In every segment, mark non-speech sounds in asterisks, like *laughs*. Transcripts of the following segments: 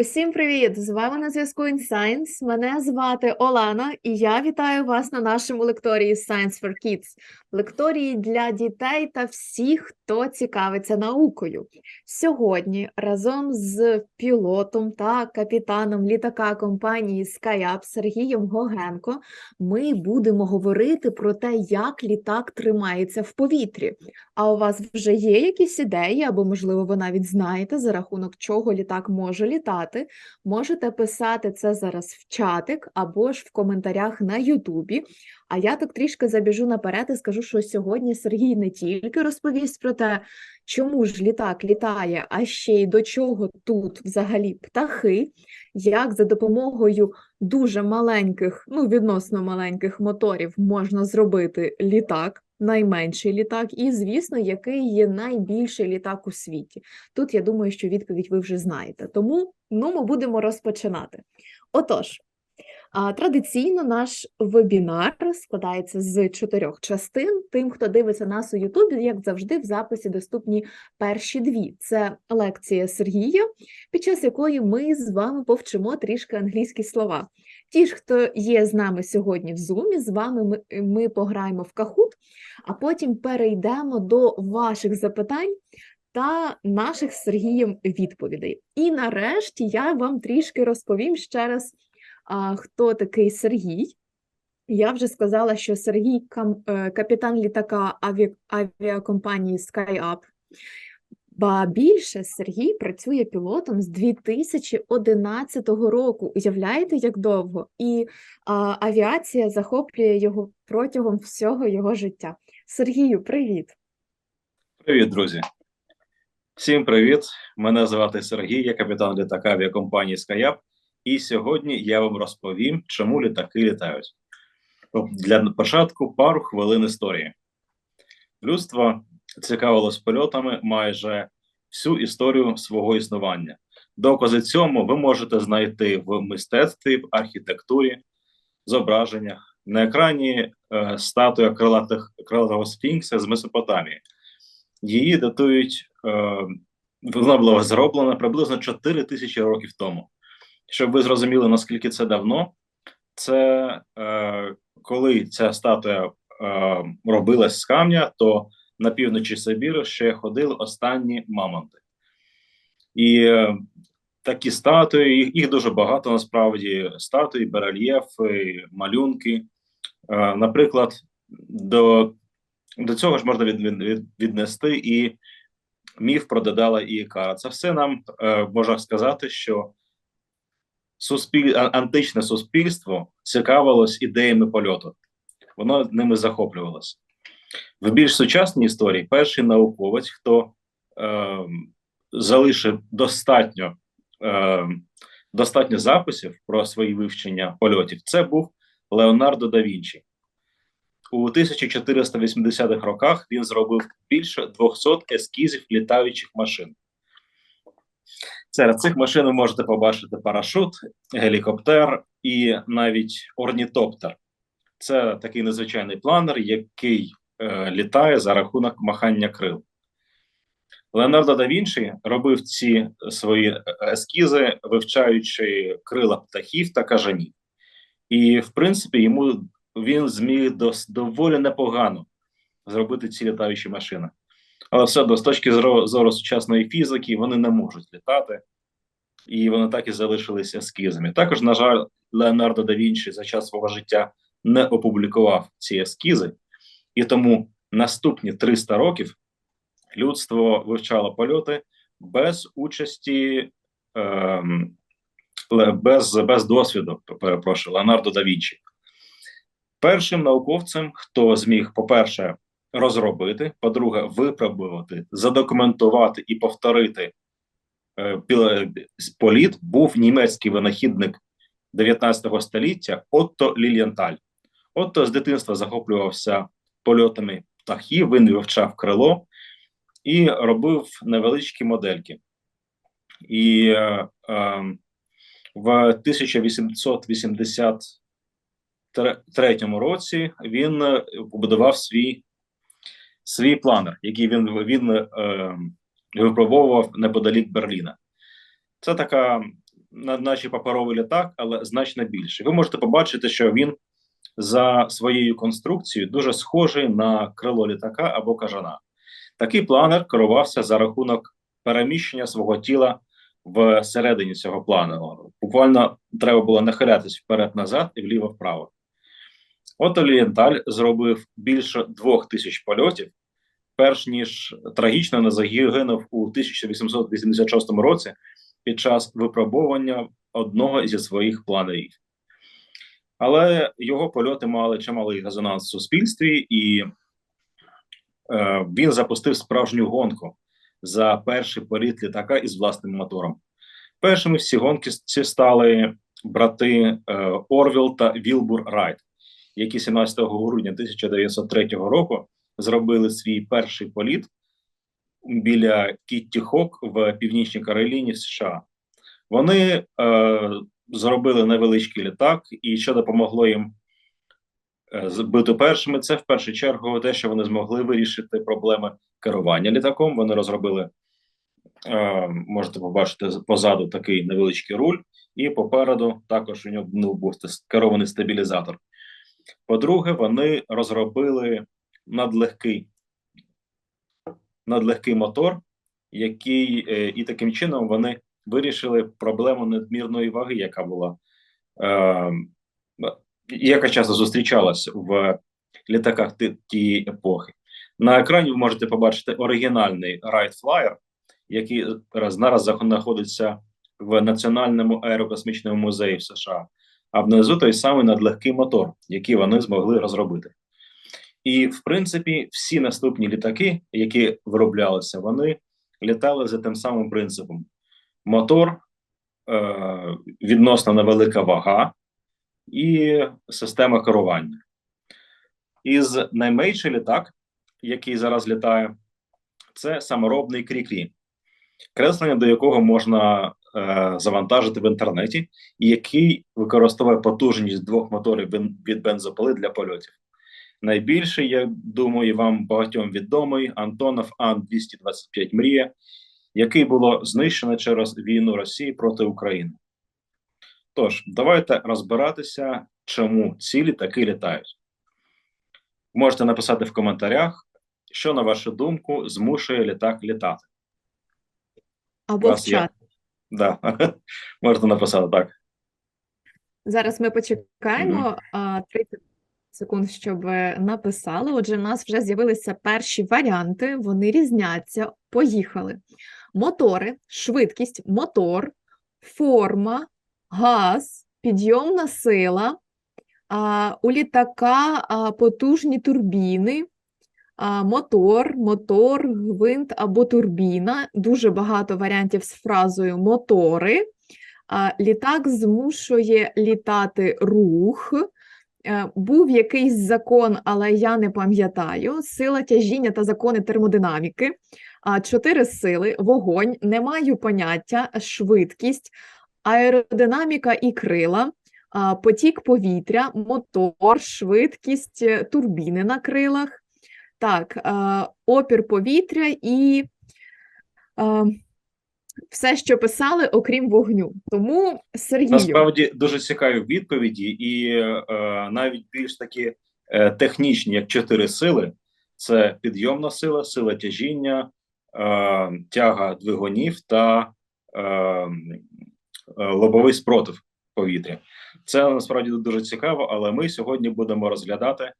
Усім привіт! З вами на зв'язку InScience. Мене звати Олена, і я вітаю вас на нашому лекторії Science for Kids, лекторії для дітей та всіх, хто цікавиться наукою. Сьогодні разом з пілотом та капітаном літака компанії SkyUp Сергієм Гогенко ми будемо говорити про те, як літак тримається в повітрі. А у вас вже є якісь ідеї, або, можливо, ви навіть знаєте, за рахунок чого літак може літати, можете писати це зараз в чатик або ж в коментарях на Ютубі. А я так трішки забіжу наперед і скажу, що сьогодні Сергій не тільки розповість про те, чому ж літак літає, а ще й до чого тут взагалі птахи, як за допомогою дуже маленьких, ну відносно маленьких моторів можна зробити літак найменший літак, і, звісно, який є найбільший літак у світі. Тут я думаю, що відповідь ви вже знаєте. Тому ну, ми будемо розпочинати. Отож. Традиційно наш вебінар складається з чотирьох частин. Тим, хто дивиться нас у Ютубі, як завжди, в записі доступні перші дві. Це лекція Сергія, під час якої ми з вами повчимо трішки англійські слова. Ті ж, хто є з нами сьогодні в Зумі, з вами ми, ми пограємо в Кахут, а потім перейдемо до ваших запитань та наших з Сергієм відповідей. І нарешті я вам трішки розповім ще раз, хто такий Сергій. Я вже сказала, що Сергій е, капітан літака авіакомпанії SkyUp. Ба більше Сергій працює пілотом з 2011 року. Уявляєте, як довго? І а, авіація захоплює його протягом всього його життя. Сергію, привіт! Привіт, друзі. Всім привіт. Мене звати Сергій, я капітан літака авіакомпанії SkyUp. І сьогодні я вам розповім, чому літаки літають. Для початку пару хвилин історії. Людство цікавилось польотами майже всю історію свого існування. Докази цьому ви можете знайти в мистецтві, в архітектурі, зображеннях. На екрані е, статуя крилатих, крилатого сфінкса з Месопотамії. Її датують, е, вона була зроблена приблизно 4 тисячі років тому. Щоб ви зрозуміли, наскільки це давно, це е, коли ця статуя е, робилась з камня, то на півночі Сибіру ще ходили останні мамонти. І е, такі статуї, їх, їх дуже багато насправді статуї, барельєфи, малюнки. Е, наприклад, до до цього ж можна від, від, віднести і міф про Дедала і Ікара. Це все нам е, можна сказати, що суспіль... античне суспільство цікавилось ідеями польоту, воно ними захоплювалося. В більш сучасній історії перший науковець, хто е, залишив достатньо е, достатньо записів про свої вивчення польотів, це був Леонардо да Вінчі. У 1480-х роках він зробив більше 200 ескізів літаючих машин. Серед цих машин ви можете побачити парашут, гелікоптер і навіть орнітоптер. Це такий незвичайний планер, який літає за рахунок махання крил. Леонардо да Вінчі робив ці свої ескізи, вивчаючи крила птахів та кажанів. І, в принципі, йому він зміг дос, доволі непогано зробити ці літаючі машини. Але все одно, з точки зору, зору сучасної фізики, вони не можуть літати, і вони так і залишилися ескізами. Також, на жаль, Леонардо да Вінчі за час свого життя не опублікував ці ескізи, і тому наступні 300 років людство вивчало польоти без участі, е, без без досвіду, перепрошую, Леонардо да Вінчі. Першим науковцем, хто зміг, по-перше, розробити, по-друге, випробувати, задокументувати і повторити е, політ, був німецький винахідник 19 століття Отто Лілієнталь. Отто з дитинства захоплювався польотами птахів, він вивчав крило і робив невеличкі модельки. І е, е, в 1883 році він е, побудував свій свій планер, який він він е, випробовував неподалік Берліна. Це така на- наче паперовий літак, але значно більший. Ви можете побачити, що він за своєю конструкцією дуже схожий на крило літака або кажана. Такий планер керувався за рахунок переміщення свого тіла всередині цього планеру. Буквально треба було нахилятись вперед-назад і вліво-вправо. От Орієнталь зробив більше двох тисяч польотів, перш ніж трагічно не загинув у 1886 році під час випробовування одного зі своїх планерів. Але його польоти мали чималий резонанс в суспільстві, і е, він запустив справжню гонку за перший політ літака із власним мотором. Першими всі гонки стали брати е, Орвіл та Вілбур Райт, які 17 грудня 1903 року зробили свій перший політ біля Кітті Хок в Північній Кароліні США. Вони е, зробили невеличкий літак, і що допомогло їм е, бути першими, це в першу чергу те, що вони змогли вирішити проблеми керування літаком. Вони розробили, е, можете побачити позаду такий невеличкий руль, і попереду також у нього ну, був керований стабілізатор. По-друге, вони розробили надлегкий, надлегкий мотор, який е, і таким чином вони вирішили проблему надмірної ваги, яка була е, яка часто зустрічалась в літаках тієї епохи. На екрані ви можете побачити оригінальний Wright Flyer, який зараз знаходиться в Національному аерокосмічному музеї в США, а внизу той самий надлегкий мотор, який вони змогли розробити. І, в принципі, всі наступні літаки, які вироблялися, вони літали за тим самим принципом: мотор, е, відносно невелика вага і система керування. Із найменший літак, який зараз літає, це саморобний кріклі, креслення до якого можна е, завантажити в інтернеті, і який використовує потужність двох моторів від бензопили для польотів. Найбільший, я думаю, вам багатьом відомий Антонов Ан-225 Мрія, який було знищено через війну Росії проти України. Тож, давайте розбиратися, чому ці літаки літають. Можете написати в коментарях, що, на вашу думку, змушує літак літати. Або в чат. Да. *laughs* Можете написати так. Зараз ми почекаємо а, 30 секунд, щоб написали. Отже, у нас вже з'явилися перші варіанти, вони різняться. Поїхали. Мотори, швидкість, мотор, форма, газ, підйомна сила, у літака потужні турбіни, мотор, мотор, гвинт або турбіна. Дуже багато варіантів з фразою мотори. Літак змушує літати рух. Е, Був якийсь закон, але я не пам'ятаю. Сила тяжіння та закони термодинаміки. Чотири сили, вогонь, не маю поняття, швидкість, аеродинаміка і крила, потік повітря, мотор, швидкість, е, турбіни на крилах. Так, е, опір повітря і е, все, що писали, окрім вогню. Тому Сергію, Насправді дуже цікаві відповіді, і навіть більш такі технічні, як чотири сили: це підйомна сила, сила тяжіння, тяга двигунів та е, е, лобовий спротив повітря. Це насправді дуже цікаво, але ми сьогодні будемо розглядати.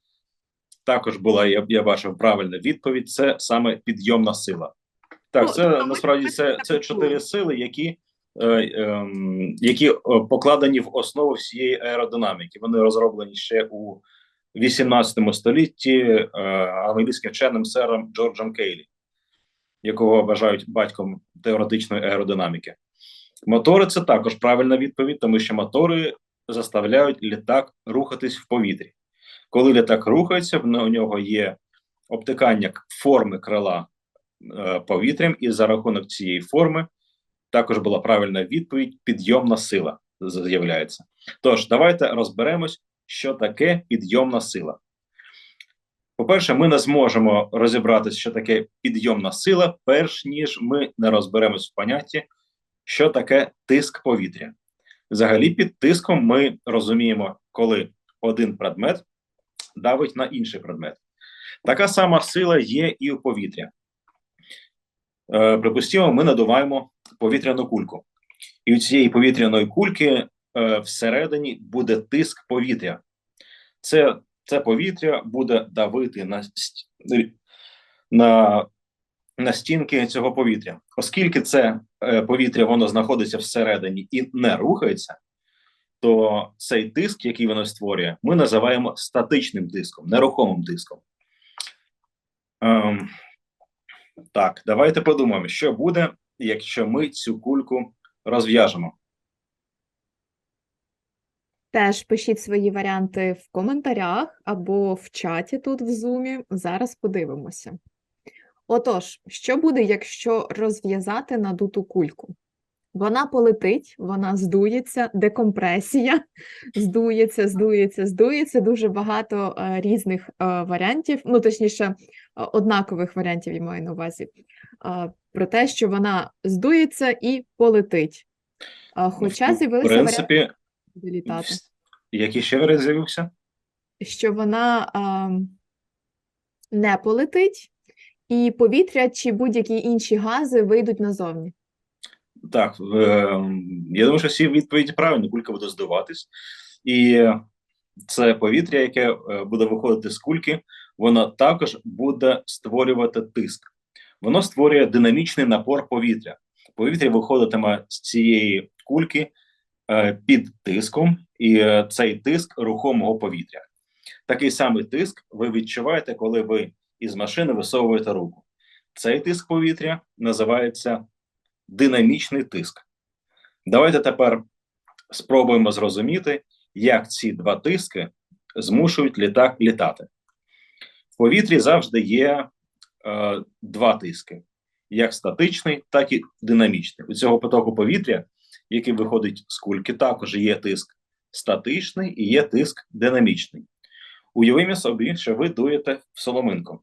Також була, я, я бачив правильна відповідь: це саме підйомна сила. Так, Ну, це тобто насправді це, це чотири сили, які е, ем, які е, покладені в основу всієї аеродинаміки. Вони розроблені ще у 18 столітті е, англійським вченим сером Джорджем Кейлі, якого вважають батьком теоретичної аеродинаміки. Мотори це також правильна відповідь, тому що мотори заставляють літак рухатись в повітрі. Коли літак рухається, у нього є обтикання форми крила е, повітрям, і за рахунок цієї форми також була правильна відповідь: підйомна сила з'являється. Тож, давайте розберемось, що таке підйомна сила. По-перше, ми не зможемо розібратися, що таке підйомна сила, перш ніж ми не розберемось в понятті, що таке тиск повітря. Взагалі, під тиском ми розуміємо, коли один предмет давить на інший предмет. Така сама сила є і у повітря. Е, припустімо, ми надуваємо повітряну кульку. І у цієї повітряної кульки е, всередині буде тиск повітря. Це, це повітря буде давити на, на, на стінки цього повітря. Оскільки це е, повітря воно знаходиться всередині і не рухається, то цей тиск, який воно створює, ми називаємо статичним тиском, нерухомим тиском. Ем, так, давайте подумаємо, що буде, якщо ми цю кульку розв'яжемо. Теж пишіть свої варіанти в коментарях або в чаті тут в зумі. Зараз подивимося. Отож, що буде, якщо розв'язати надуту кульку? Вона полетить, вона здується, декомпресія, здується, здується, здується. Дуже багато е, різних е, варіантів, ну точніше, е, однакових варіантів я маю на увазі, про те, що вона здується і полетить. Хоча Ну, з'явилися варіанти принципі, літати. який ще варіант з'явився? що вона а, не полетить, і повітря чи будь-які інші гази вийдуть назовні. Так, е, я думаю, що всі відповіді правильні, кулька буде здуватись. І це повітря, яке е, буде виходити з кульки, воно також буде створювати тиск. Воно створює динамічний напор повітря. Повітря виходитиме з цієї кульки під тиском, і е, цей тиск рухомого повітря. Такий самий тиск ви відчуваєте, коли ви із машини висовуєте руку. Цей тиск повітря називається динамічний тиск. Давайте тепер спробуємо зрозуміти, як ці два тиски змушують літак літати. В повітрі завжди є е, два тиски: як статичний, так і динамічний. У цього потоку повітря, який виходить з кульки, також є тиск статичний і є тиск динамічний. Уявімо собі, що ви дуєте в соломинку.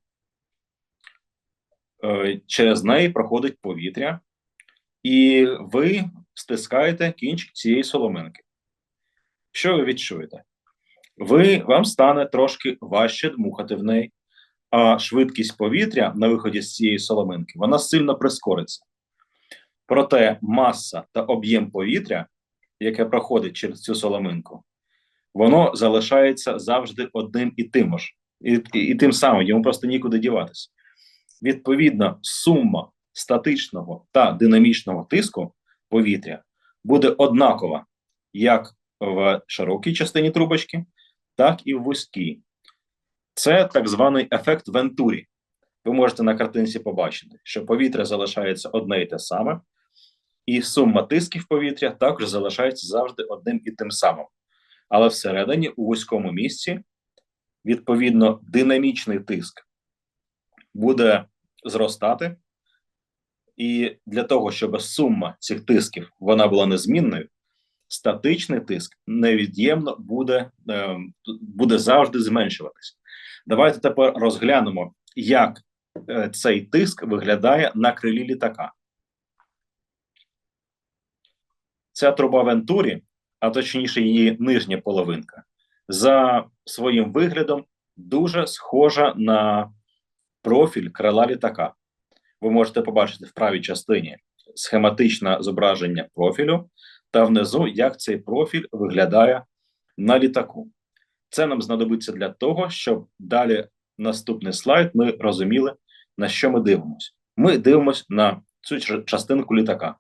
Е, через неї проходить повітря, і ви стискаєте кінчик цієї соломинки. Що ви відчуєте? Ви, вам стане трошки важче дмухати в неї, а швидкість повітря на виході з цієї соломинки вона сильно прискориться. Проте маса та об'єм повітря, яке проходить через цю соломинку, воно залишається завжди одним і тим ж, і, і, і тим самим, йому просто нікуди діватися. Відповідно, сума статичного та динамічного тиску повітря буде однакова як в широкій частині трубочки, так і в вузькій. Це так званий ефект Вентурі. Ви можете на картинці побачити, що повітря залишається одне і те саме, і сума тисків повітря також залишається завжди одним і тим самим. Але всередині, у вузькому місці, відповідно, динамічний тиск буде зростати, і для того, щоб сума цих тисків вона була незмінною, статичний тиск невід'ємно буде, е, буде завжди зменшуватися. Давайте тепер розглянемо, як е, цей тиск виглядає на крилі літака. Ця труба Вентурі, а точніше, її нижня половинка, за своїм виглядом дуже схожа на профіль крила літака. Ви можете побачити в правій частині схематичне зображення профілю, та внизу, як цей профіль виглядає на літаку. Це нам знадобиться для того, щоб далі наступний слайд ми розуміли, на що ми дивимося. Ми дивимося на цю частинку літака.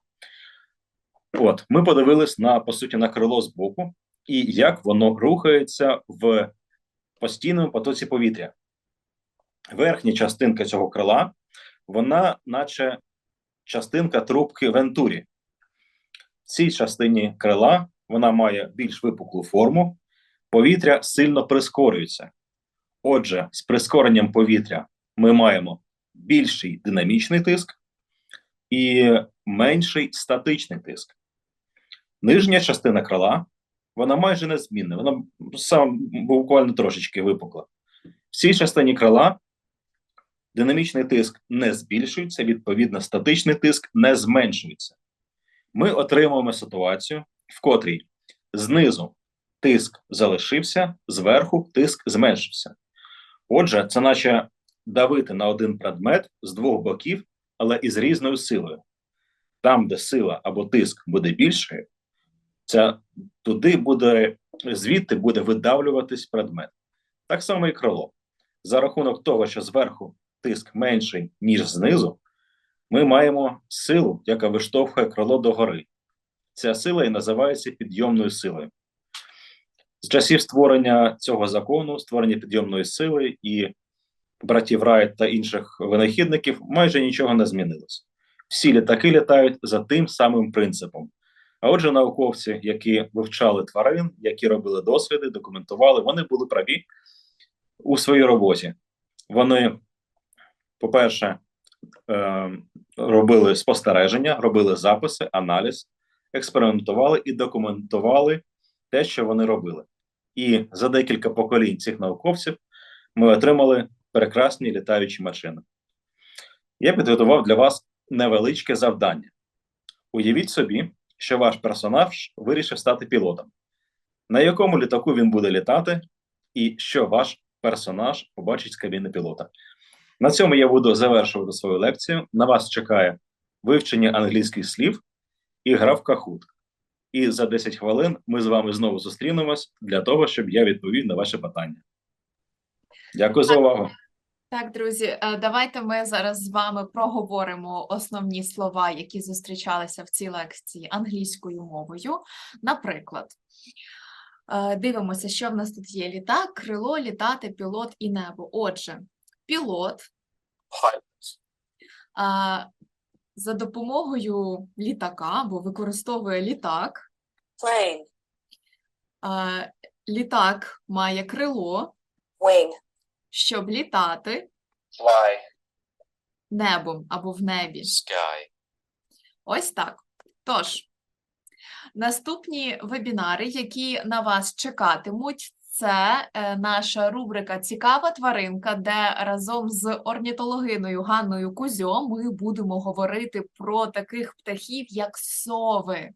От, ми подивились на по суті на крило з боку, і як воно рухається в постійному потоці повітря. Верхня частинка цього крила, вона, наче частинка трубки Вентурі. В цій частині крила вона має більш випуклу форму, повітря сильно прискорюється. Отже, з прискоренням повітря ми маємо більший динамічний тиск і менший статичний тиск. Нижня частина крила вона майже незмінна, вона сам буквально трошечки випукла. В цій частині крила динамічний тиск не збільшується, відповідно, статичний тиск не зменшується. Ми отримуємо ситуацію, в котрій знизу тиск залишився, зверху тиск зменшився. Отже, це наче давити на один предмет з двох боків, але із різною силою. Там, де сила або тиск буде більшою, це туди буде звідти буде видавлюватись предмет. Так само і крило. За рахунок того, що зверху тиск менший, ніж знизу, ми маємо силу, яка виштовхує крило догори. Ця сила і називається підйомною силою. З часів створення цього закону, створення підйомної сили і братів Райт та інших винахідників майже нічого не змінилось. Всі літаки літають за тим самим принципом. А отже, науковці, які вивчали тварин, які робили досліди, документували, вони були праві у своїй роботі. Вони, по-перше, е, робили спостереження, робили записи, аналіз, експериментували і документували те, що вони робили. І за декілька поколінь цих науковців ми отримали прекрасні літаючі машини. Я підготував для вас невеличке завдання. Уявіть собі, що ваш персонаж вирішив стати пілотом. На якому літаку він буде літати, і що ваш персонаж побачить з кабіни пілота. На цьому я буду завершувати свою лекцію. На вас чекає вивчення англійських слів і гра в кахут. І за 10 хвилин ми з вами знову зустрінемось для того, щоб я відповів на ваші питання. Дякую за увагу. Так, друзі, е, давайте ми зараз з вами проговоримо основні слова, які зустрічалися в цій лекції англійською мовою. Наприклад, е, дивимося, що в нас тут є: літак, крило, літати, пілот і небо. Отже, пілот а, за допомогою літака або використовує літак. plane, літак має крило, wing, щоб літати fly, небом або в небі. sky. Ось так. Тож, наступні вебінари, які на вас чекатимуть, це е, наша рубрика Цікава тваринка, де разом з орнітологиною Ганною Кузьо ми будемо говорити про таких птахів, як сови.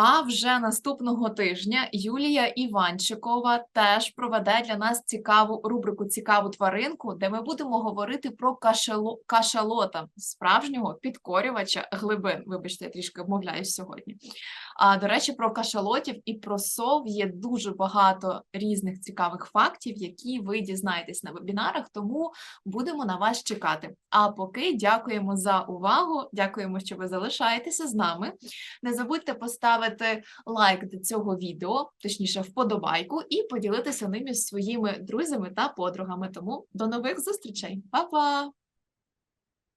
А вже наступного тижня Юлія Іванчикова теж проведе для нас цікаву рубрику Цікаву тваринку, де ми будемо говорити про кашело, кашалота, справжнього підкорювача глибин. Вибачте, я трішки обмовляюсь сьогодні. А до речі, про кашалотів і про сов є дуже багато різних цікавих фактів, які ви дізнаєтесь на вебінарах, тому будемо на вас чекати. А поки дякуємо за увагу. Дякуємо, що ви залишаєтеся з нами. Не забудьте поставити лайк до цього відео, точніше, вподобайку, і поділитися ними із своїми друзями та подругами. Тому до нових зустрічей. Па-па!